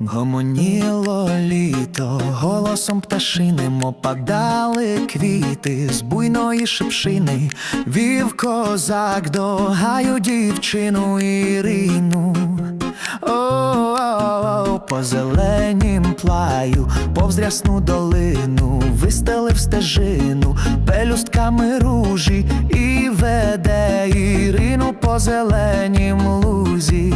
Гомоніло літо, голосом пташиним опадали квіти з буйної шипшини, вів козак до гаю дівчину Ірину. О, по зеленім плаю, повз рясну долину, вистелив стежину пелюстками ружі і веде Ірину по зеленім лузі.